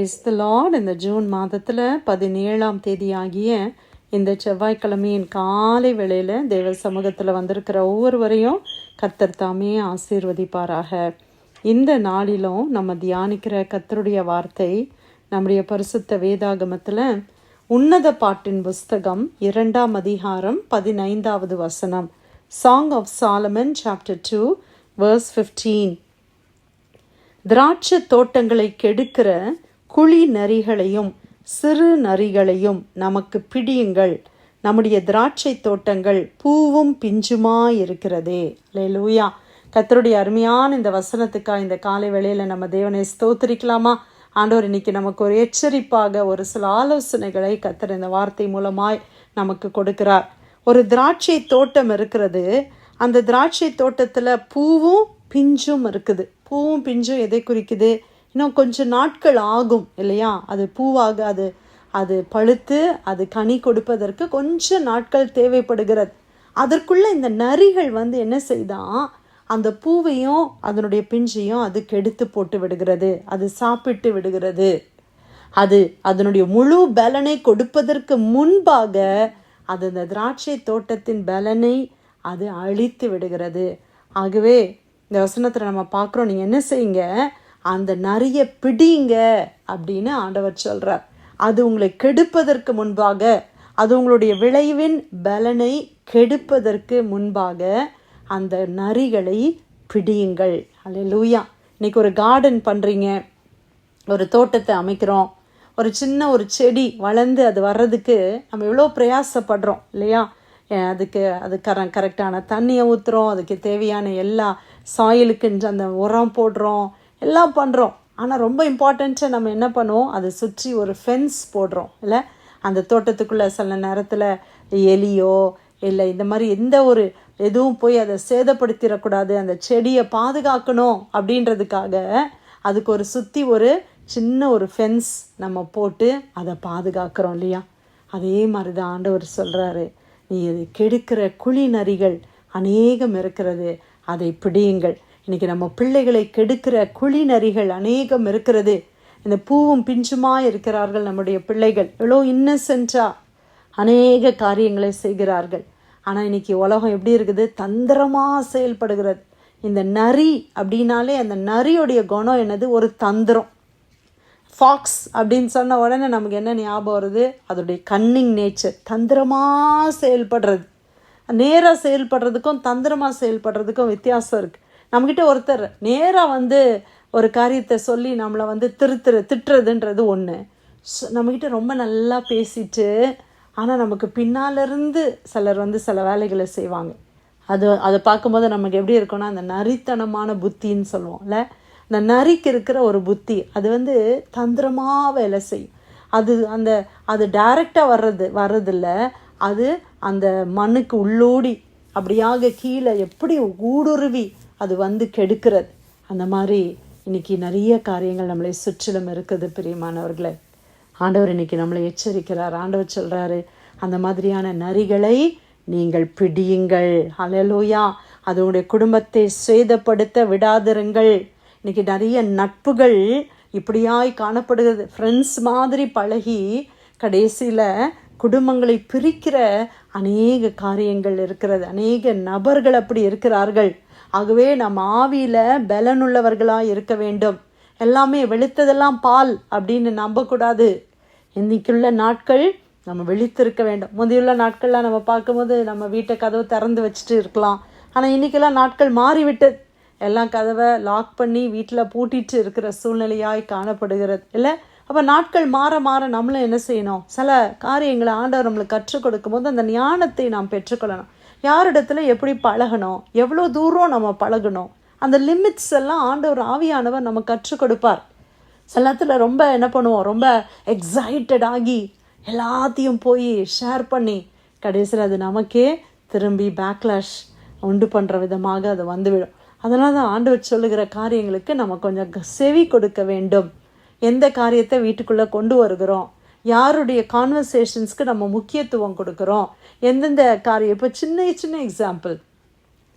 Price the Lord இந்த June மாதத்தில் பதினேழாம் தேதியாகிய இந்த செவ்வாய்க்கிழமையின் காலை வேளையில் தேவ சமூகத்தில் வந்திருக்கிற ஒவ்வொருவரையும் கத்தர் தாமே ஆசீர்வதிப்பாராக. இந்த நாளிலும் நம்ம தியானிக்கிற கத்தருடைய வார்த்தை நம்முடைய பரிசுத்த வேதாகமத்தில் உன்னத பாட்டின் புஸ்தகம் இரண்டாம் அதிகாரம் பதினைந்தாவது வசனம். Song of Solomon chapter two verse fifteen திராட்சை தோட்டங்களை கெடுக்கிற குழி நரிகளையும் சிறு நரிகளையும் நமக்கு பிடியுங்கள். நம்முடைய திராட்சை தோட்டங்கள் பூவும் பிஞ்சுமா இருக்கிறதே லூயா கத்தருடைய அருமையான இந்த வசனத்துக்காக இந்த காலை வேளையில் நம்ம தேவனை ஸ்தோத்திரிக்கலாமா? ஆண்டவர் இன்னைக்கு நமக்கு ஒரு எச்சரிப்பாக ஒரு சில ஆலோசனைகளை கத்தர் இந்த வார்த்தை மூலமாய் நமக்கு கொடுக்கிறார். ஒரு திராட்சை தோட்டம் இருக்கிறது. அந்த திராட்சை தோட்டத்தில் பூவும் பிஞ்சும் இருக்குது. பூவும் பிஞ்சும் எதை குறிக்குது? இன்னும் கொஞ்சம் நாட்கள் ஆகும் இல்லையா? அது பூவாக அது அது பழுத்து அது கனி கொடுப்பதற்கு கொஞ்சம் நாட்கள் தேவைப்படுகிறது. அதற்குள்ளே இந்த நரிகள் வந்து என்ன செய்தான் அந்த பூவையும் அதனுடைய பிஞ்சையும் அது கெடுத்து போட்டு விடுகிறது. அது சாப்பிட்டு விடுகிறது. அது அதனுடைய முழு பலனை கொடுப்பதற்கு முன்பாக அது அந்த திராட்சை தோட்டத்தின் பலனை அது அழித்து விடுகிறது. ஆகவே இந்த வசனத்தில் நம்ம பார்க்குறோம் நீங்கள் என்ன செய்யுங்க அந்த நிறைய பிடிங்க அப்படின்னு ஆண்டவர் சொல்கிறார் அது உங்களை கெடுப்பதற்கு முன்பாக அது உங்களுடைய விளைவின் பலனை கெடுப்பதற்கு முன்பாக அந்த நரிகளை பிடியுங்கள். அல்ல லூயா இன்னைக்கு ஒரு கார்டன் பண்ணுறீங்க ஒரு தோட்டத்தை அமைக்கிறோம். ஒரு சின்ன ஒரு செடி வளர்ந்து அது வர்றதுக்கு நம்ம எவ்வளோ பிரயாசப்படுறோம் இல்லையா? அதுக்கு அது கர கரெக்டான தண்ணியை ஊற்றுறோம் அதுக்கு தேவையான எல்லா சாயிலுக்கு அந்த உரம் போடுறோம் எல்லாம் பண்ணுறோம் ஆனால் ரொம்ப இம்பார்ட்டண்ட்டாக நம்ம என்ன பண்ணுவோம்? அதை சுற்றி ஒரு ஃபென்ஸ் போடுறோம். இல்லை? அந்த தோட்டத்துக்குள்ளே சில நேரத்தில் எலியோ இல்லை இந்த மாதிரி எந்த ஒரு எதுவும் போய் அதை சேதப்படுத்திடக்கூடாது அந்த செடியை பாதுகாக்கணும் அப்படின்றதுக்காக அதுக்கு ஒரு சுற்றி ஒரு சின்ன ஒரு ஃபென்ஸ் நம்ம போட்டு அதை பாதுகாக்கிறோம் இல்லையா? அதே மாதிரி தான் ஆண்டவர் சொல்கிறாரு நீ அதை கெடுக்கிற குழி நரிகள் அநேகம் இருக்கிறது. அதை பிடியுங்கள். இன்னைக்கு நம்ம பிள்ளைகளை கெடுக்கிற குழி நரிகள் அநேகம் இருக்கிறது. இந்த பூவும் பிஞ்சுமா இருக்கிறார்கள் நம்முடைய பிள்ளைகள். எவ்வளோ இன்னசென்ட்டாக அநேக காரியங்களை செய்கிறார்கள். ஆனால் இன்னைக்கு உலகம் எப்படி இருக்குது? தந்திரமாக செயல்படுகிறது. இந்த நரி அப்படின்னாலே அந்த நரியுடைய குணம் என்னது? ஒரு தந்திரம். ஃபாக்ஸ் அப்படின்னு சொன்ன உடனே நமக்கு என்ன ஞாபகம் வருது? அதோடைய கன்னிங் நேச்சர் தந்திரமாக செயல்படுறது. நேராக செயல்படுறதுக்கும் தந்திரமாக செயல்படுறதுக்கும் வித்தியாசம் இருக்குது நம்மக்கிட்ட ஒருத்தர் நேராக வந்து ஒரு காரியத்தை சொல்லி நம்மளை வந்து திருத்துற திட்டுறதுன்றது ஒன்று நம்மக்கிட்ட ரொம்ப நல்லா பேசிட்டு ஆனால் நமக்கு பின்னாலிருந்து சிலர் வந்து சில வேலைகளை செய்வாங்க. அது அதை பார்க்கும்போது நமக்கு எப்படி இருக்கும்னா அந்த நரித்தனமான புத்தின்னு சொல்லுவோம்ல இந்த நரிக்கு இருக்கிற ஒரு புத்தி அது வந்து தந்திரமாக வேலை செய்யும். அது அந்த அது டைரெக்டாக வர்றது வர்றதில்ல. அது அந்த மண்ணுக்கு உள்ளோடி அப்படியாக கீழே எப்படி ஊடுருவி அது வந்து கெடுக்கிறது. அந்த மாதிரி இன்னைக்கு நிறைய காரியங்கள் நம்மளை சுற்றிலும் இருக்குது பிரியமானவர்களே. ஆண்டவர் இன்றைக்கி நம்மளை எச்சரிக்கிறார். ஆண்டவர் சொல்கிறாரு அந்த மாதிரியான நரிகளை நீங்கள் பிடியுங்கள். அலலோயா அது உங்களுடைய குடும்பத்தை சேதப்படுத்த விடாதிருங்கள். இன்றைக்கி நிறைய நட்புகள் இப்படியாய் காணப்படுகிறது. ஃப்ரெண்ட்ஸ் மாதிரி பழகி கடைசியில் குடும்பங்களை பிரிக்கிற அநேக காரியங்கள் இருக்கிறது. அநேக நபர்கள் அப்படி இருக்கிறார்கள். ஆகவே நம் ஆவியில் பலனுள்ளவர்களாக இருக்க வேண்டும். எல்லாமே வெளுத்ததெல்லாம் பால் அப்படின்னு நம்பக்கூடாது. இன்றைக்குள்ள நாட்கள் நம்ம விழித்திருக்க வேண்டும். முந்தையுள்ள நாட்கள்லாம் நம்ம பார்க்கும்போது நம்ம வீட்டை கதவு திறந்து வச்சுட்டு இருக்கலாம். ஆனால் இன்றைக்கெல்லாம் நாட்கள் மாறிவிட்டது. எல்லாம் கதவை லாக் பண்ணி வீட்டில் பூட்டிட்டு இருக்கிற சூழ்நிலையாய் காணப்படுகிறது. இல்லை? அப்போ நாட்கள் மாற மாற நம்மளும் என்ன செய்யணும்? சில காரியங்களை ஆண்டவர் நம்மளுக்கு கற்றுக் கொடுக்கும்போது அந்த ஞானத்தை நாம் பெற்றுக்கொள்ளணும். யாரிடத்துல எப்படி பழகணும்? எவ்வளோ தூரம் நம்ம பழகணும்? அந்த லிமிட்ஸ் எல்லாம் ஆண்டவர் ஆவியானவர் நம்ம கற்றுக் கொடுப்பார். சில நேரத்தில் ரொம்ப என்ன பண்ணுவோம்? ரொம்ப எக்ஸைட்டட் ஆகி எல்லாத்தையும் போய் ஷேர் பண்ணி கடைசியில் அது நமக்கே திரும்பி பேக்லாஷ் உண்டு பண்ணுற விதமாக அது வந்துவிடும். அதனால் தான் ஆண்டவர் சொல்லுகிற காரியங்களுக்கு நம்ம கொஞ்சம் செவி கொடுக்க வேண்டும். எந்த காரியத்தை வீட்டுக்குள்ளே கொண்டு வருகிறோம்? யாருடைய கான்வர்சேஷன்ஸ்க்கு நம்ம முக்கியத்துவம் கொடுக்குறோம்? எந்தெந்த காரியம்? இப்போ சின்ன சின்ன எக்ஸாம்பிள்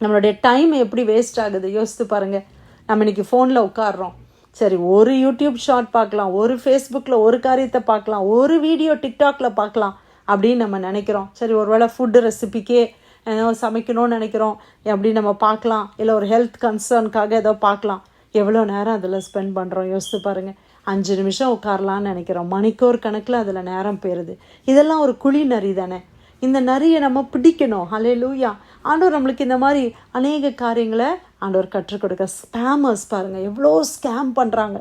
நம்மளுடைய டைம் எப்படி வேஸ்ட் ஆகுது? யோசித்து பாருங்கள் நம்ம இன்றைக்கி ஃபோனில் உட்காடுறோம் சரி ஒரு யூடியூப் ஷார்ட் பார்க்கலாம் ஒரு ஃபேஸ்புக்கில் ஒரு காரியத்தை பார்க்கலாம் ஒரு வீடியோ டிக்டாக்ல பார்க்கலாம் அப்படின்னு நம்ம நினைக்கிறோம். சரி ஒருவேளை ஃபுட்டு ரெசிபிக்கே ஏதோ சமைக்கணும்னு நினைக்கிறோம். அப்படி நம்ம பார்க்கலாம்? இல்லை ஒரு ஹெல்த் கன்சர்னுக்காக ஏதோ பார்க்கலாம். எவ்வளோ நேரம் அதில் ஸ்பெண்ட் பண்ணுறோம் யோசித்து பாருங்கள் அஞ்சு நிமிஷம் உட்காரலான்னு நினைக்கிறோம். மணிக்கோர் கணக்கில் அதில் நேரம் போயிடுது இதெல்லாம் ஒரு குழி நரி தானே. இந்த நரியை நம்ம பிடிக்கணும். ஹலே லூயா ஆண்டவர் நம்மளுக்கு இந்த மாதிரி அநேக காரியங்களை ஆண்டவர் கற்றுக் கொடுக்க. ஸ்பேமர்ஸ் பாருங்கள் எவ்வளோ ஸ்கேம் பண்ணுறாங்க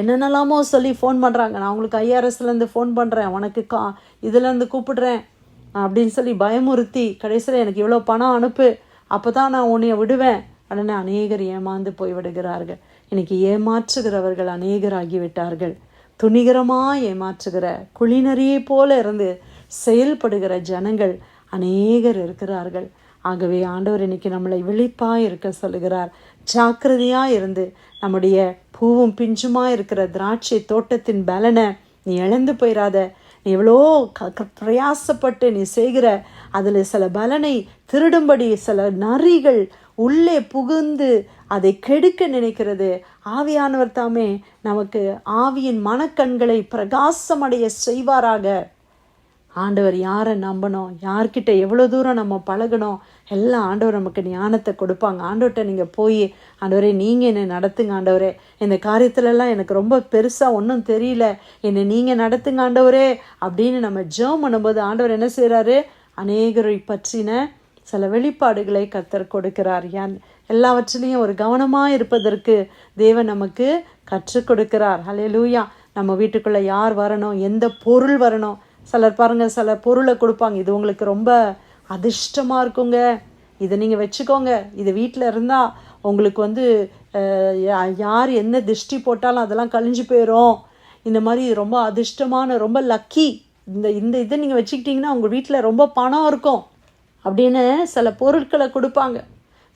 என்னென்னலாமோ சொல்லி ஃபோன் பண்ணுறாங்க நான் உங்களுக்கு ஐஆர்எஸ்லேருந்து ஃபோன் பண்ணுறேன் உனக்கு கா இதுலேருந்து கூப்பிடுறேன். அப்படின்னு சொல்லி பயமுறுத்தி கடைசியில் எனக்கு இவ்வளோ பணம் அனுப்பு. அப்போ தான் நான் உன்னைய விடுவேன். உடனே அநேகர் ஏமாந்து போய் விடுகிறார்கள் இன்னைக்கு ஏமாற்றுகிறவர்கள் அநேகராகி விட்டார்கள் துணிகரமாக ஏமாற்றுகிற குளிநரியை போல இருந்து செயல்படுகிற ஜனங்கள் அநேகர் இருக்கிறார்கள். ஆகவே ஆண்டவர் இன்னைக்கு நம்மளை விழிப்பாக இருக்க சொல்லுகிறார். ஜாக்கிரதையாக இருந்து நம்முடைய பூவும் பிஞ்சுமா இருக்கிற திராட்சை தோட்டத்தின் பலனை நீ இழந்து போயிடாத நீ எவ்வளோ க- பிரயாசப்பட்டு நீ செய்கிற அதில் சில பலனை திருடும்படி சில நரிகள் உள்ளே புகுந்து அதை கெடுக்க நினைக்கிறது. ஆவியானவர் தாமே நமக்கு ஆவியின் மனக்கண்களை பிரகாசமடைய செய்வாராக. ஆண்டவர் யாரை நம்பணும்? யார்கிட்ட எவ்வளோ தூரம் நம்ம பழகணும்? எல்லாம் ஆண்டவர் நமக்கு ஞானத்தை கொடுப்பாங்க. ஆண்டவர்கிட்ட நீங்கள் போய் ஆண்டவரே நீங்கள் என்னை நடத்துங்க ஆண்டவரே. இந்த காரியத்துலலாம் எனக்கு ரொம்ப பெருசாக ஒன்றும் தெரியல. என்னை நீங்கள் நடத்துங்க ஆண்டவரே. அப்படின்னு நம்ம ஜெபம் பண்ணும்போது ஆண்டவர் என்ன செய்கிறாரு அநேகரை பற்றின சில வெளிப்பாடுகளை கத்தர் கொடுக்கிறார். யான் எல்லாவற்றிலையும் ஒரு கவனமாக இருப்பதற்கு தேவன் நமக்கு கற்றுக் கொடுக்கிறார். லூயா நம்ம வீட்டுக்குள்ளே யார் வரணும்? எந்த பொருள் வரணும்? சிலர் பாருங்கள் சில பொருளை கொடுப்பாங்க. இது உங்களுக்கு ரொம்ப அதிர்ஷ்டமாக இருக்குங்க. இதை நீங்கள் வச்சுக்கோங்க. இது வீட்டில் இருந்தால் உங்களுக்கு வந்து யார் என்ன திருஷ்டி போட்டாலும் அதெல்லாம் கழிஞ்சு போயிடும் இந்த மாதிரி ரொம்ப அதிர்ஷ்டமான ரொம்ப லக்கி இந்த இந்த இதை நீங்கள் வச்சுக்கிட்டிங்கன்னா உங்கள் வீட்டில் ரொம்ப பணம் இருக்கும். அப்படின்னு சில பொருட்களை கொடுப்பாங்க.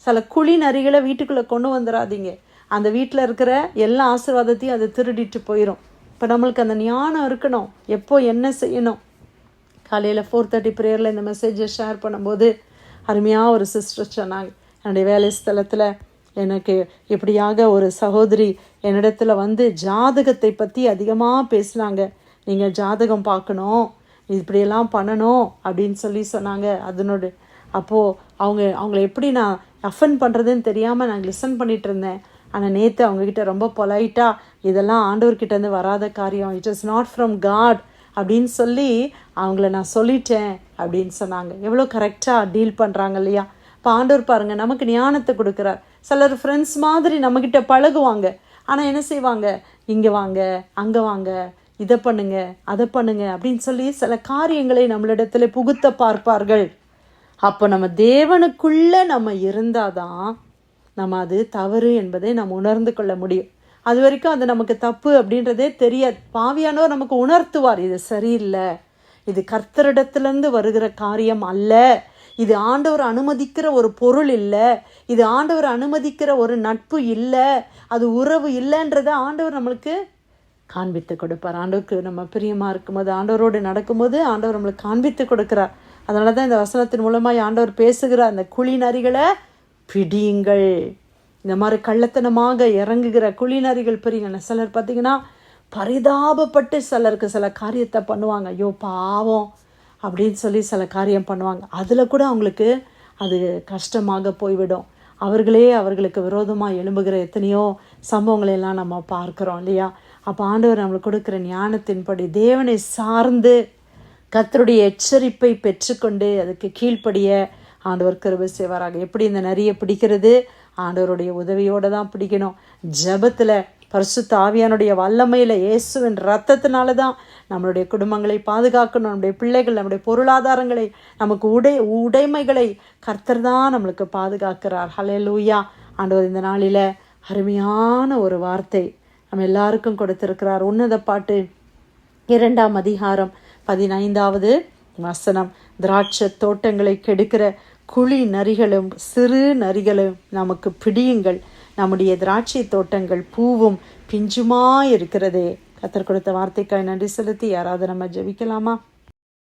சில குழி நரிகளை வீட்டுக்குள்ளே கொண்டு வந்துடாதீங்க அந்த வீட்டில் இருக்கிற எல்லா ஆசீர்வாதத்தையும் அது திருடிட்டு போயிடும் இப்போ நம்மளுக்கு அந்த ஞானம் இருக்கணும். எப்போ என்ன செய்யணும்? காலையில் ஃபோர் தேர்ட்டி ப்ரேயரில் இந்த மெசேஜை ஷேர் பண்ணும்போது அருமையாக ஒரு சிஸ்டர் சொன்னாங்க. என்னுடைய வேலை ஸ்தலத்தில் எனக்கு இப்படியாக ஒரு சகோதரி என்னிடத்துல வந்து ஜாதகத்தை பற்றி அதிகமாக பேசினாங்க. நீங்கள் ஜாதகம் பார்க்கணும். இப்படியெல்லாம் பண்ணணும் அப்படின்னு சொல்லி சொன்னாங்க. அதனோட அப்போது அவங்க அவங்கள எப்படி நான் அஃபன் பண்ணுறதுன்னு தெரியாமல் நான் லிசன் பண்ணிட்டு இருந்தேன். ஆனால் நேற்று அவங்கக்கிட்ட ரொம்ப பொலைட்டாக இதெல்லாம் ஆண்டவர்கிட்டேருந்து வராத காரியம். It is not from God அப்படின்னு சொல்லி அவங்கள நான் சொல்லிட்டேன் அப்படின்னு சொன்னாங்க. எவ்வளோ கரெக்டாக டீல் பண்ணுறாங்க இல்லையா? இப்போ ஆண்டவர் பாருங்கள் நமக்கு ஞானத்தை கொடுக்குறார். சிலர் ஃப்ரெண்ட்ஸ் மாதிரி நம்மக்கிட்ட பழகுவாங்க. ஆனால் என்ன செய்வாங்க? இங்கே வாங்க அங்கே வாங்க இதை பண்ணுங்க அதை பண்ணுங்க அப்படின்னு சொல்லி சில காரியங்களை நம்மளிடத்துல புகுத்த பார்ப்பார்கள். அப்போ நம்ம தேவனுக்குள்ளே நம்ம இருந்தாதான் நம்ம அது தவறு என்பதை நம்ம உணர்ந்து கொள்ள முடியும். அது வரைக்கும் அது நமக்கு தப்பு அப்படின்றதே தெரியாது. பாவியானவர் நமக்கு உணர்த்துவார் இது சரியில்லை இது கர்த்தரிடத்துலேருந்து வருகிற காரியம் அல்ல இது ஆண்டவர் அனுமதிக்கிற ஒரு பொருள் இல்லை இது ஆண்டவர் அனுமதிக்கிற ஒரு நட்பு இல்லை அது உறவு இல்லைன்றதை ஆண்டவர் நம்மளுக்கு காண்பித்து கொடுப்பார். ஆண்டவருக்கு நம்ம பிரியமாக இருக்கும்போது ஆண்டவரோடு நடக்கும்போது ஆண்டவர் நம்மளுக்கு காண்பித்து கொடுக்கிறார். அதனால தான் இந்த வசனத்தின் மூலமாக ஆண்டவர் பேசுகிறார் அந்த குழி நரிகளை பிடியுங்கள். இந்த மாதிரி கள்ளத்தனமாக இறங்குகிற குழி நரிகள் சிலர் பார்த்தீங்கன்னா பரிதாபப்பட்டு சிலருக்கு சில காரியத்தை பண்ணுவாங்க. ஐயோ பாவம் அப்படின்னு சொல்லி சில காரியம் பண்ணுவாங்க. அதில் கூட அவங்களுக்கு அது கஷ்டமாக போய்விடும். அவர்களே அவர்களுக்கு விரோதமாக எழும்புகிற எத்தனையோ சம்பவங்களை எல்லாம் நம்ம பார்க்குறோம் இல்லையா? அப்போ ஆண்டவர் நம்மளுக்கு கொடுக்குற ஞானத்தின்படி தேவனை சார்ந்து கர்த்தருடைய எச்சரிப்பை பெற்றுக்கொண்டு அதுக்கு கீழ்ப்படிய ஆண்டவர் கிருபை செய்வாராக. எப்படி இந்த நரியை பிடிக்கிறது? ஆண்டவருடைய உதவியோடு தான் பிடிக்கணும். ஜெபத்தில் பரிசுத்த ஆவியானுடைய வல்லமையில் இயேசுவின் ரத்தத்தினால தான் நம்மளுடைய குடும்பங்களை பாதுகாக்கணும். நம்முடைய பிள்ளைகள் நம்முடைய பொருளாதாரங்களை நமக்கு உடை உடைமைகளை கர்த்தர் தான் நம்மளுக்கு பாதுகாக்கிறார். ஹலே லூயா ஆண்டவர் இந்த நாளில் அருமையான ஒரு வார்த்தை நம்ம எல்லாருக்கும் கொடுத்திருக்கிறார். உன்னத பாட்டு இரண்டாம் அதிகாரம் பதினைந்தாவது வசனம். திராட்சை தோட்டங்களை கெடுக்கிற குழி நரிகளும் சிறு நரிகளும் நமக்கு பிடியுங்கள். நம்முடைய திராட்சை தோட்டங்கள் பூவும் பிஞ்சுமா இருக்கிறதே கத்தர் கொடுத்த வார்த்தைக்காய் நன்றி செலுத்தி யாராவது நம்ம ஜெபிக்கலாமா?